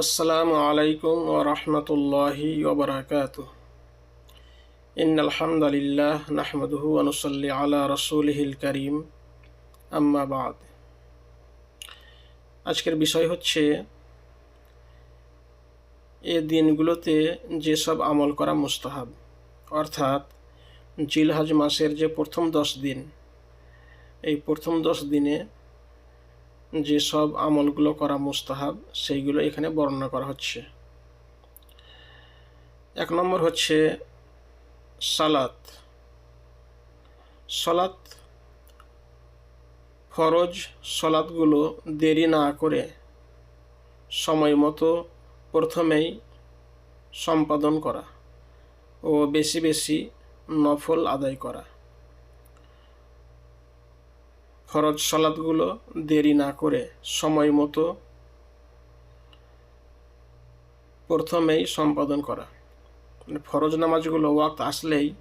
আসসালামু আলাইকুম ওরহমতুল্লাহি ওবরাকাত ইন আলহামদুলিল্লাহ নাহমদুহু অনুসল্লি আলা রসুলহিল করিম। আম্মাবাদ আজকের বিষয় হচ্ছে, এ দিনগুলোতে যেসব আমল করা মুস্তাহাব, অর্থাৎ জিলহাজ মাসের যে প্রথম দশ দিন, এই প্রথম দশ দিনে যেসব আমলগুলো করা মুস্তাহাব, সেইগুলো এখানে বর্ণনা করা হচ্ছে। এক নম্বর হচ্ছে সালাত। সলাত ফরজ সলাৎগুলো দেরি না করে সময় মতো প্রথমেই সম্পাদন করা ও বেশি বেশি নফল আদায় করা। ফরজ সলাদগুলো দেরি না করে সময় মতো প্রথমেই সম্পাদন করা। মানে ফরজ নামাজগুলো ওয়াক্ত আসলেই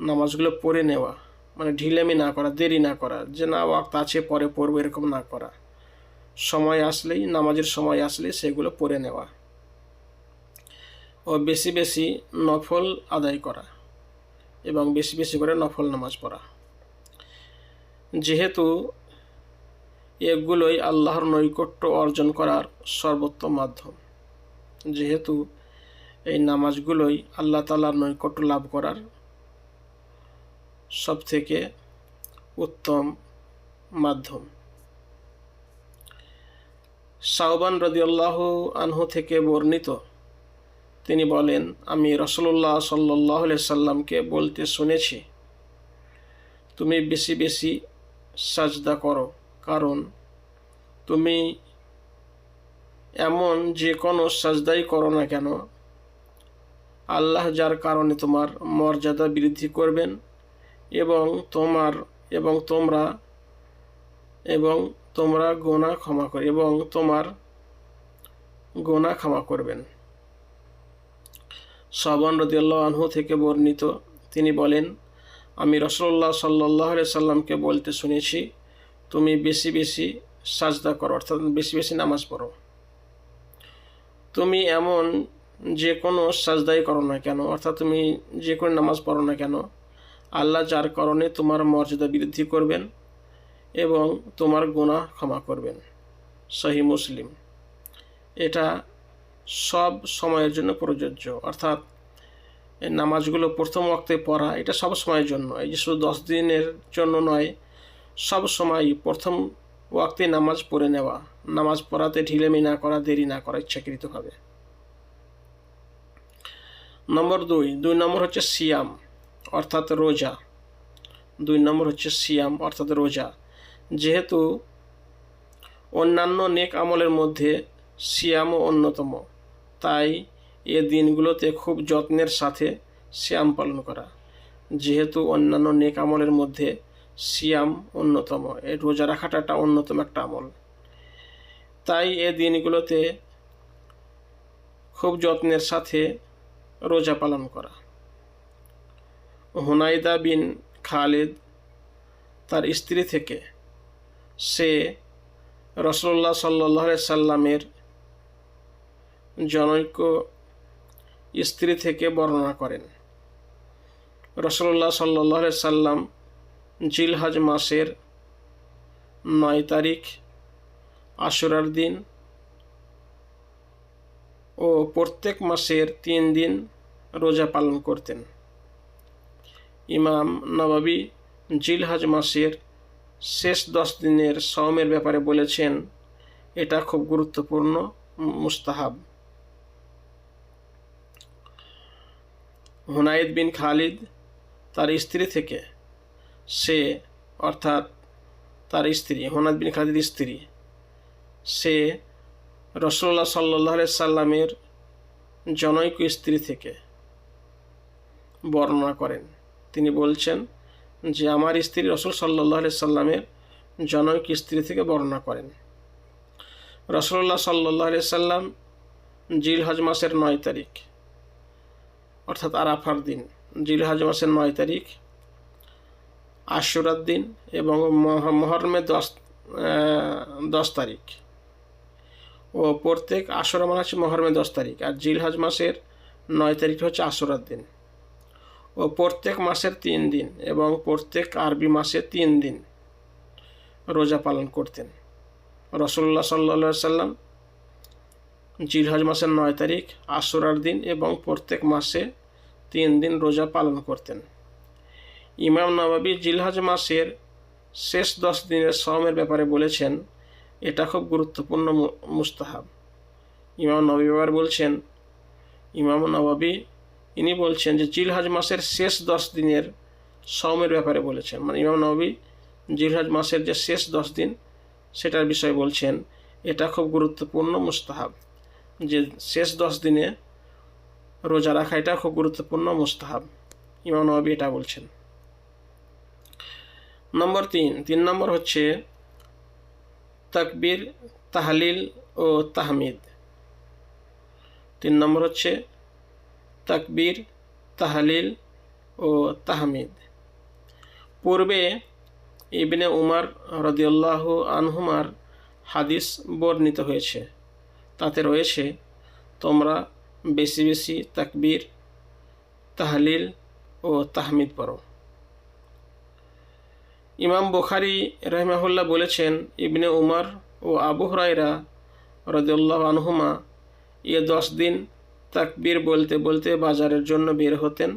নামাজগুলো পড়ে নেওয়া মানে ঢিলেমি না করা, দেরি না করা, যে না ওয়াক্ত আছে পরে পড়ব এরকম না করা। সময় আসলেই, নামাজের সময় আসলে সেগুলো পড়ে নেওয়া। ও বেশি বেশি নফল আদায় করা এবং বেশি বেশি করে নফল নামাজ পড়া। যেহেতু এগুলোই আল্লাহর নৈকট্য অর্জন করার সর্বোত্তম মাধ্যম। যেহেতু এই নামাজগুলোই আল্লাহ তালার নৈকট্য লাভ করার সবথেকে উত্তম মাধ্যম। সাউবান রদিউল্লাহ আনহু থেকে বর্ণিত, তিনি বলেন, আমি রসল্লাহ সাল্লাহ সাল্লামকে বলতে শুনেছি, তুমি বেশি বেশি সাজদা করো। কারণ তুমি এমন যে কোনো সাজদাই করো না কেন। আল্লাহ যার কারণে তোমার মর্যাদা বৃদ্ধি করবেন এবং তোমার এবং তোমরা এবং তোমরা গোনা ক্ষমা করে এবং তোমার গোনা ক্ষমা করবেন। সাবান রদিয়াল্লাহ আনহু থেকে বর্ণিত তিনি বলেন আমি রসল্লাহ সাল্লাহ সাল্লামকে বলতে শুনেছি, তুমি বেশি বেশি সাজদা করো, অর্থাৎ বেশি বেশি নামাজ পড়ো। তুমি এমন যে কোনো সাজদাই করো না কেন, অর্থাৎ তুমি যে কোনো নামাজ পড়ো না কেন, আল্লাহ যার কারণে তোমার মর্যাদা বৃদ্ধি করবেন এবং তোমার গুণা ক্ষমা করবেন। সহি মুসলিম। এটা সব সময়ের জন্য প্রযোজ্য, অর্থাৎ এই নামাজগুলো প্রথম ওয়াক্তে পড়া, এটা সব সময়ের জন্য। এই যে শুধু দশ দিনের জন্য নয়, সব সময় প্রথম ওয়াক্তে নামাজ পড়ে নেওয়া। নামাজ পড়াতে ঢিলেমি না করা, দেরি না করা, ইচ্ছাকৃতভাবে। নম্বর দুই দুই নম্বর হচ্ছে সিয়াম, অর্থাৎ রোজা। দুই নম্বর হচ্ছে সিয়াম, অর্থাৎ রোজা। যেহেতু অন্যান্য নেক আমলের মধ্যে সিয়ামও অন্যতম, তাই এ দিনগুলোতে খুব যত্নের সাথে শ্যাম পালন করা। যেহেতু অন্যান্য নেক আমলের মধ্যে সিয়াম অন্যতম এই রোজা রাখাটা অন্যতম একটা আমল। তাই এ দিনগুলোতে খুব যত্নের সাথে রোজা পালন করা। হুনাইদা বিন খালিদ তার স্ত্রী থেকে সে রসল্লা সাল্লাহ সাল্লামের জনৈক স্ত্রী থেকে বর্ণনা করেন। রসল্লাহ সাল্লাহ সাল্লাম জিলহাজ মাসের নয় তারিখ, আশুরার দিন ও প্রত্যেক মাসের তিন দিন রোজা পালন করতেন। ইমাম নবাবী জিলহাজ মাসের শেষ দশ দিনের সওমের ব্যাপারে বলেছেন, এটা খুব গুরুত্বপূর্ণ, মুস্তাহাব। হুনাইদ বিন খালিদ তার স্ত্রী থেকে। সে অর্থাৎ তার স্ত্রী হুনায়দ বিন খালিদ স্ত্রী। সে রসল্লা সাল্লাহ সাল্লামের জনৈক স্ত্রী থেকে বর্ণনা করেন। তিনি বলছেন যে, আমার স্ত্রী রসুল সাল্লাহ সাল্লামের জনৈক স্ত্রী থেকে বর্ণনা করেন। রসল্লাহ সাল্লাহ সাল্লাম জিল হজ মাসের নয় তারিখ অর্থাৎ আরাফার দিন জিলহাজ মাসের নয় তারিখ, আশুরার দিন এবং মহরমে দশ দশ তারিখ। ও প্রত্যেক আশরা মানে হচ্ছে মহরমে দশ তারিখ আর জিলহাজ মাসের নয় তারিখ হচ্ছে আশরার দিন। ও প্রত্যেক মাসের তিন দিন এবং প্রত্যেক আরবি মাসে তিন দিন রোজা পালন করতেন। রসল্লা সাল্লা সাল্লাম জিলহজ মাসের নয় তারিখ আশুরার দিন এবং প্রত্যেক মাসে তিন দিন রোজা পালন করতেন। ইমাম নবাবী জিলহজ মাসের শেষ দশ দিনের সমের ব্যাপারে বলেছেন, এটা খুব গুরুত্বপূর্ণ মুস্তাহাব। ইমাম নবী ব্যাপার বলছেন, ইমাম নবাবী ইনি বলছেন যে জিলহজ মাসের শেষ দশ দিনের সমের ব্যাপারে বলেছেন। মানে ইমাম নবী জিলহজ মাসের যে শেষ দশ দিন, সেটার বিষয়ে বলছেন, এটা খুব গুরুত্বপূর্ণ মুস্তাহাব। যে শেষ দশ দিনে রোজা রাখা এটা খুব গুরুত্বপূর্ণ, মুস্তাহাব। ইমাম নবাবী এটা বলছেন। নম্বর তিন তিন নম্বর হচ্ছে তাকবীর, তাহলিল ও তাহমিদ। তিন নম্বর হচ্ছে তাকবীর, তাহলিল ও তাহমিদ। পূর্বে ইবনে উমার রদিউল্লাহ আনহুমার হাদিস বর্ণিত হয়েছে। তাতে রয়েছে, তোমরা বেশি বেশি তাকবীর, তাহলিল ও তাহমিদ পড়ো। ইমাম বুখারি রহমাহুল্লাহ বলেছেন, ইবনে উমর ও আবু হরাইরা রদুল্লাহ আনহুমা, এ দশ দিন তাকবীর বলতে বলতে বাজারের জন্য বের হতেন।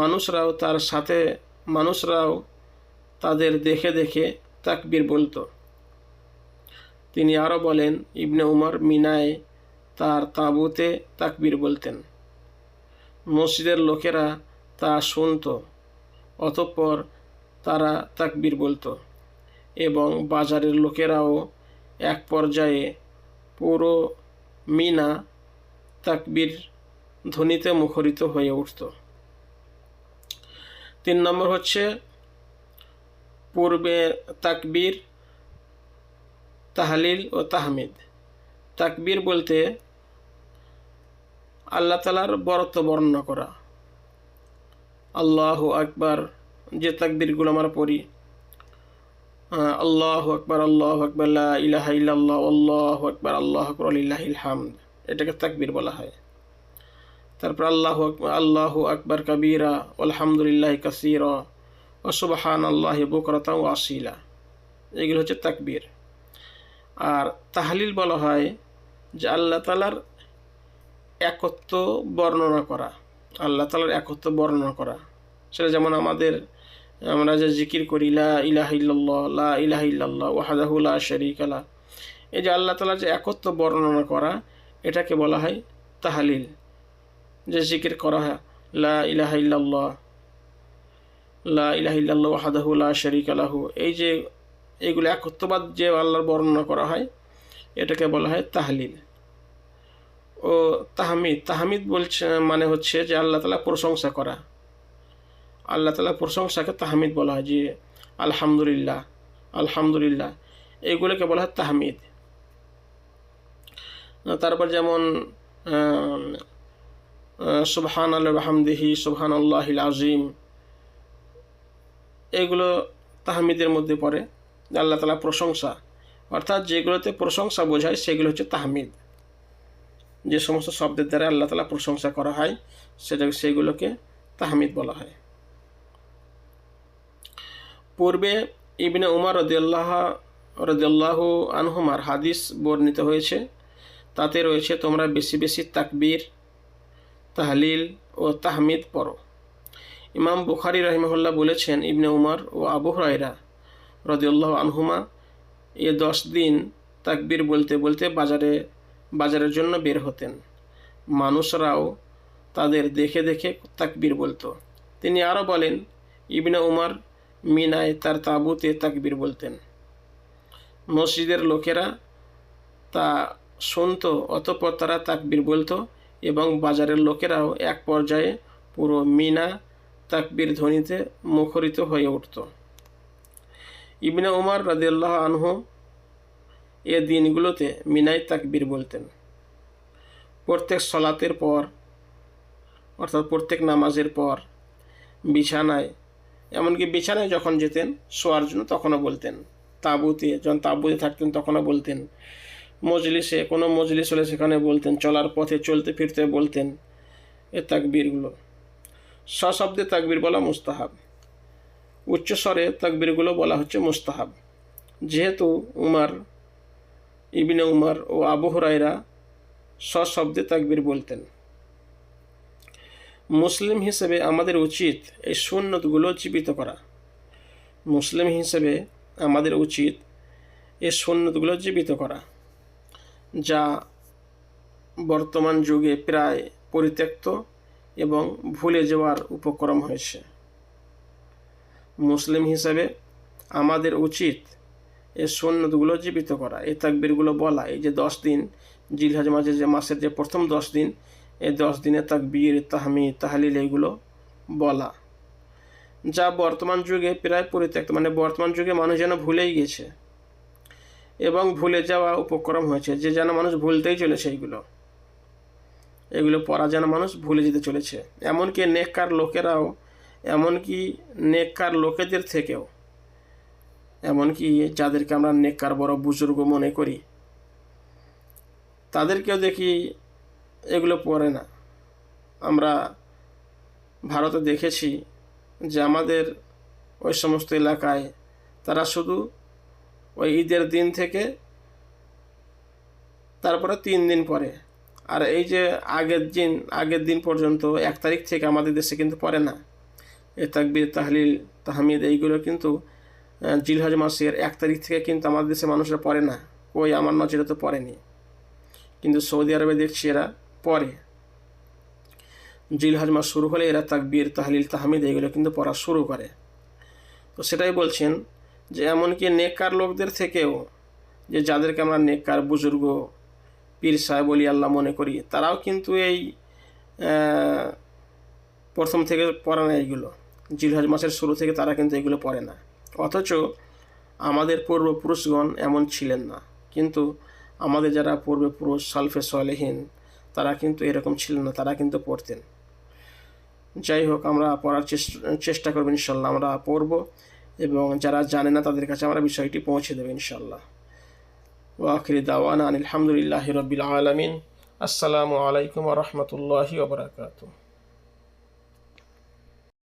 মানুষরাও তার সাথে, মানুষরাও তাদের দেখে দেখে তাকবীর বলতো। তিনি আরও বলেন, ইবনে উমর মিনায় তার তাঁবুতে তাকবীর বলতেন, মসজিদের লোকেরা তা শুনতো, অতঃপর তারা তাকবীর বলতো এবং বাজারের লোকেরাও এক পর্যায়ে পুরো মিনা তাকবির ধ্বনিতে মুখরিত হয়ে উঠত। তিন নম্বর হচ্ছে, পূর্বে তাকবীর তাহলিল ও তাহমিদ। তাকবীর বলতে আল্লাহ তালার বরত্ব বর্ণনা করা। আল্লাহ আকবার, যে তাকবীরগুলো আমরা পড়ি। আল্লাহ আকবার আল্লাহ আকবার ইলাহা ইল্লাল্লাহ, আল্লাহ আকবার আল্লাহ আকবার আলিল্লাহিল হামদ, এটাকে তাকবীর বলা হয়। তারপর আল্লাহ আল্লাহ আকবার কাবীরা আলহামদুলিল্লাহ কাসীরা ও সুবহান আল্লাহ বুকরাতা ও আসিলা। এগুলো হচ্ছে তাকবীর। আর তাহলিল বলা হয় যে আল্লাহ তালার একত্ব বর্ণনা করা, আল্লাহ তালার একত্ব বর্ণনা করা। সেটা যেমন আমাদের, আমরা যে জিকির করি, লা ইলাহা ইল্লাল্লাহ, লা ইলাহা ইল্লাল্লাহ, ওয়াহাদাহু লা শারীকা এই যে আল্লাহ তালার যে একত্ব বর্ণনা করা, এটাকে বলা হয় তাহালিল। যে জিকির করা হয়, লা ইলাহা ইল্লাল্লাহ, লা ইলাহা ইল্লাল্লাহ, ওয়াহাদাহু লা শারীকা এই যে এইগুলো একত্ববাদ যে আল্লাহর বর্ণনা করা হয়, এটাকে বলা হয় তাহলিল। ও তাহমিদ তাহমিদ বলছে মানে হচ্ছে যে আল্লাহ তালা প্রশংসা করা। আল্লাহ তালা প্রশংসাকে তাহমিদ বলা হয়, যে আলহামদুলিল্লাহ আলহামদুলিল্লাহ এইগুলোকে বলা হয় তাহমিদ। তারপর যেমন সুবহান আল্লাহ হামদিহি সুবহান আল্লাহিল আজিম এগুলো তাহমিদের মধ্যে পড়ে। আল্লাহ তালা প্রশংসা। অর্থাৎ যেগুলোতে প্রশংসা বোঝায়, সেগুলো হচ্ছে তাহমিদ। যে সমস্ত শব্দের দ্বারা আল্লাহ তালা প্রশংসা করা হয়, সেটা সেগুলোকে তাহমিদ বলা হয়। পূর্বে ইবনে উমার রদিয়াল্লাহ রদিয়াল্লাহ আনহুমার হাদিস বর্ণিত হয়েছে, তাতে রয়েছে তোমরা বেশি বেশি তাকবীর, তাহলিল ও তাহমিদ পড়ো। ইমাম বুখারি রহিমহুল্লাহ বলেছেন, ইবনে উমার ও আবু হরাইরা রদিউল্লাহ আনহুমা, এ দশ দিন তাকবীর বলতে বলতে বাজারে, বাজারের জন্য বের হতেন। মানুষরাও তাদের দেখে দেখে তাকবীর বলতো। তিনি আরও বলেন, ইবনে উমার মিনায় তার তাঁবুতে তাকবীর বলতেন। মসজিদের লোকেরা তা শুনত, অতঃপর তারা তাকবীর বলতো এবং বাজারের লোকেরাও এক পর্যায়ে পুরো মিনা তাকবীর ধ্বনিতে মুখরিত হয়ে উঠত। ইবনে উমার রাদিয়াল্লাহ আনহু এ দিনগুলোতে মিনাই তাকবীর বলতেন। প্রত্যেক সলাতের পর, অর্থাৎ প্রত্যেক নামাজের পর, বিছানায়, এমনকি বিছানায় যখন যেতেন, শোয়ার জন্য তখনও বলতেন। তাঁবুতে, যখন তাঁবুতে থাকতেন তখনও বলতেন। মজলিসে, কোনো মজলিস হলে সেখানে বলতেন, চলার পথে, চলতে ফিরতে বলতেন এ তাকবীরগুলো। সশব্দে তাকবীর বলা মুস্তাহাব। উচ্চস্বরে তাকবিরগুলো বলা হচ্ছে মুস্তাহাব। যেহেতু উমার ইবিনে উমার ও আবু হুরাইরা সশব্দে তাকবির বলতেন। মুসলিম হিসেবে আমাদের উচিত এই সুন্নতগুলো জীবিত করা। মুসলিম হিসেবে আমাদের উচিত এই সুন্নতগুলো জীবিত করা, যা বর্তমান যুগে প্রায় পরিত্যক্ত এবং ভুলে যাওয়ার উপক্রম হয়েছে। মুসলিম হিসাবে আমাদের উচিত এই সন্ন্যতগুলো জীবিত করা, এই তাকবিরগুলো বলা। এই যে দশ দিন, জিলহাজ মাঝে যে মাসের যে প্রথম দশ দিন, এই দশ দিনে তাকবীর তাহমি তাহালিল এইগুলো বলা। যা বর্তমান যুগে প্রায় পরিত্যক্ত মানে বর্তমান যুগে মানুষ যেন ভুলেই গেছে এবং ভুলে যাওয়া উপক্রম হয়েছে। যে যেন মানুষ ভুলতেই চলেছে এইগুলো এগুলো পড়া যেন মানুষ ভুলে যেতে চলেছে। এমনকি নেককার লোকেরাও এমনকি নেককার লোকেদের থেকেও, এমনকি যাদেরকে আমরা নেককার বড় বুজুর্গ মনে করি, তাদেরকেও দেখি এগুলো পড়ে না। আমরা ভারতে দেখেছি যে আমাদের ওই সমস্ত এলাকায় তারা শুধু ওই ঈদের দিন থেকে তারপরে তিন দিন পরে। আর এই যে আগের দিন আগের দিন পর্যন্ত এক তারিখ থেকে আমাদের দেশে কিন্তু পড়ে না। তাকবির, তাহলিল, তাহমিদ এইগুলো কিন্তু জিলহজ মাসের এক তারিখ থেকে কিন্তু আমাদের দেশে মানুষরা পড়ে না। ওই আমার নজরে তো পড়েনি। কিন্তু সৌদি আরবে দেখছি এরা পড়ে। জিলহজ মাস শুরু হলে এরা তাকবির, তাহলিল, তাহমিদ এইগুলো কিন্তু পড়া শুরু করে। তো সেটাই বলছেন যে এমনকি নেককার লোকদের থেকেও যে যাদেরকে আমরা নেককার, বুজুর্গ, পীর সাহেব বলি আল্লাহ মনে করি, তারাও কিন্তু এই প্রথম থেকে পড়ে না এইগুলো। জিলহজ মাসের শুরু থেকে তারা কিন্তু এগুলো পড়ে না। অথচ আমাদের পূর্বপুরুষগণ এমন ছিলেন না। কিন্তু আমাদের যারা পূর্বপুরুষ, সালফে সালেহীন, তারা কিন্তু এরকম ছিলেন না, তারা কিন্তু পড়তেন। যাই হোক, আমরা পড়ার চেষ্টা করব ইনশাল্লাহ, আমরা পড়ব এবং যারা জানে না তাদের কাছে আমরা বিষয়টি পৌঁছে দেবো ইনশাল্লাহ। ওয়াখির দাওয়ানা আনিল হামদুলিল্লাহি রবিল আলমিন। আসসালামু আলাইকুম রহমতুল্লাহি ওবরাকাতু